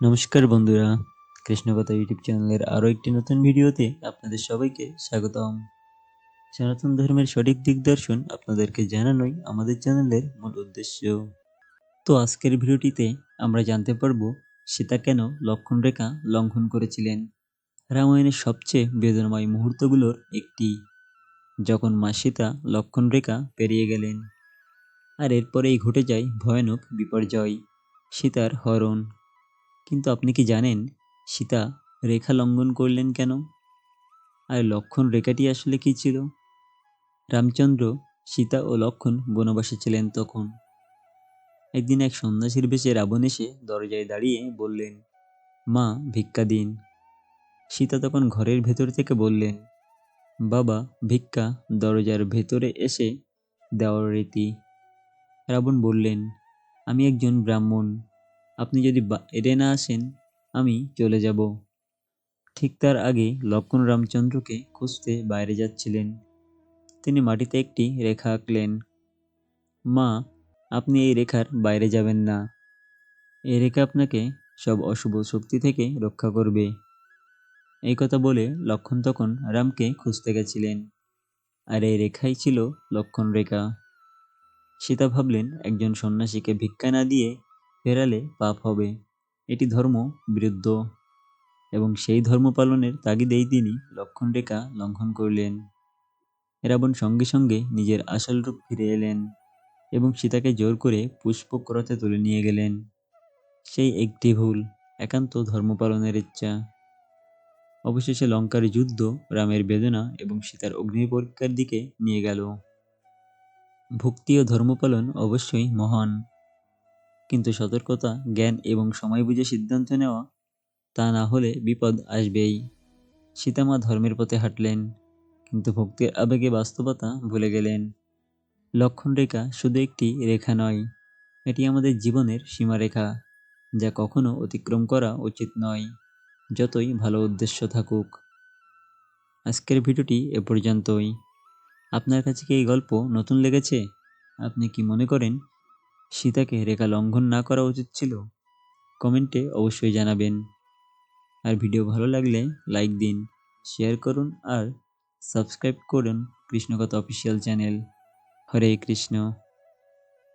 নমস্কার বন্ধুরা কৃষ্ণকথা ইউটিউব চ্যানেলের আরও একটি নতুন ভিডিওতে আপনাদের সবাইকে স্বাগতম। সনাতন ধর্মের সঠিক দিগদর্শন আপনাদেরকে জানানোই আমাদের চ্যানেলের মূল উদ্দেশ্য। তো আজকের ভিডিওটিতে আমরা জানতে পারব সীতা কেন লক্ষণ রেখা লঙ্ঘন করেছিলেন। রামায়ণের সবচেয়ে বেদনাময় মুহূর্তগুলোর একটি, যখন মা সীতা লক্ষণ রেখা পেরিয়ে গেলেন। আর এরপরেই ঘটে যায় ভয়ানক বিপর্যয়, সীতার হরণ। কিন্তু আপনি কি জানেন সীতা রেখা লঙ্ঘন করলেন কেন? আর লক্ষণ রেখাটি আসলে কি ছিল? রামচন্দ্র, সীতা ও লক্ষণ বনবাসে ছিলেন তখন। একদিন এক সন্ন্যাসীর বেশে রাবণ এসে দরজায় দাঁড়িয়ে বললেন, মা, ভিক্ষা দিন। সীতা তখন ঘরের ভেতর থেকে বললেন, বাবা, ভিক্ষা দরজার ভেতরে এসে দেওয়ার রীতি। রাবণ বললেন, আমি একজন ব্রাহ্মণ আপনি যদি বাইরে না আসেন, আমি চলে যাব। ঠিক তার আগে লক্ষণ রামচন্দ্রকে খুঁজতে বাইরে যাচ্ছিলেন। তিনি মাটিতে একটি রেখা আঁকলেন। মা, আপনি এই রেখার বাইরে যাবেন না। এই রেখা আপনাকে সব অশুভ শক্তি থেকে রক্ষা করবে। এই কথা বলে লক্ষণ তখন রামকে খুঁজতে গেছিলেন। আর এই রেখাই ছিল লক্ষণ রেখা। সীতা ভাবলেন, একজন সন্ন্যাসীকে ভিক্ষা না দিয়ে ফেরালে পাপ হবে। এটি ধর্ম, বিরুদ্ধ, এবং সেই ধর্ম পালনের তাগিদেই তিনি লক্ষণ রেখা লঙ্ঘন করলেন। রাবণ সঙ্গে সঙ্গে নিজের আসল রূপ ফিরে এলেন এবং সীতাকে জোর করে পুষ্পক রথে তুলে নিয়ে গেলেন। সেই একটি ভুল, একান্ত ধর্ম পালনের ইচ্ছা। অবশেষে লঙ্কার যুদ্ধ রামের বেদনা এবং সীতার অগ্নি পরীক্ষার দিকে নিয়ে গেল। ভক্তি ও ধর্মপালন অবশ্যই মহান। কিন্তু সতর্কতা, জ্ঞান এবং সময় বুঝে সিদ্ধান্ত নেওয়া, তা না হলে বিপদ আসবেই। সীতামা ধর্মের পথে হাঁটলেন, কিন্তু ভক্তির আবেগে বাস্তবতা ভুলে গেলেন। লক্ষণ রেখা শুধু একটি রেখা নয়, এটি আমাদের জীবনের সীমারেখা, যা কখনো অতিক্রম করা উচিত নয়, যতই ভালো উদ্দেশ্য থাকুক। আজকের ভিডিওটি এ পর্যন্তই। আপনার কাছে কি এই গল্প নতুন লেগেছে? আপনি কি মনে করেন সীতাকে রেখা লঙ্ঘন না করা উচিত ছিল? কমেন্টে অবশ্যই জানাবেন। আর ভিডিও ভালো লাগলে লাইক দিন, শেয়ার করুন আর সাবস্ক্রাইব করুন কৃষ্ণকথা অফিসিয়াল চ্যানেল। হরে কৃষ্ণ।